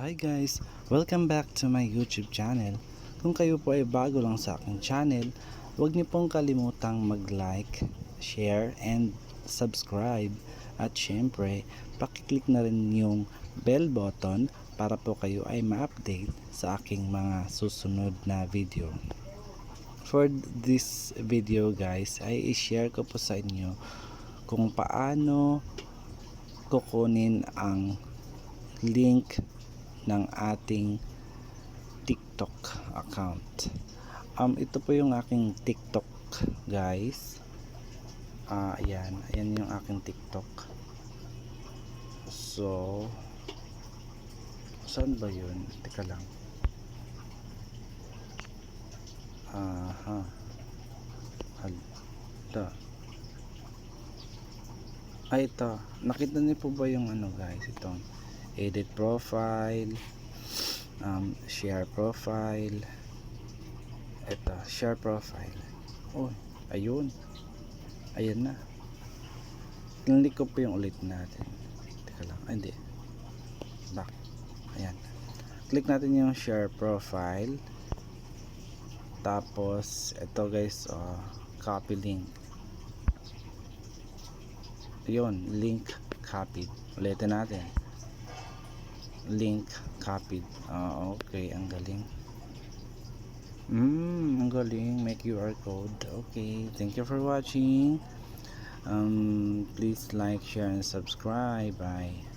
Hi guys! Welcome back to my YouTube channel. Kung kayo po ay bago lang sa aking channel, huwag niyo pong kalimutang mag-like, share, and subscribe. At syempre, pakiclick na rin yung bell button para po kayo ay ma-update sa aking mga susunod na video. For this video guys, ay i-share ko po sa inyo kung paano kukunin ang link ng ating TikTok account. Um, ito po yung aking TikTok, guys. Ah, ayan. Ayan yung aking TikTok. So, saan ba yun? Teka lang. Aha. Hala. Ay, ito. Nakita niyo po ba yung ano, guys? Itong edit profile, um, share profile, ito, share profile. Oh, ayun. Ayan na. Click ko po yung ulit natin. Teka lang. Ay, hindi. Back. Ayan. Click natin yung share profile. Tapos, ito guys, oh, copy link. Ayun, link copied. Ulitin natin link copied. Ah, okay, ang galing. Mm, ang galing. May QR code. Okay, thank you for watching. Um, please like, share, and subscribe. Bye.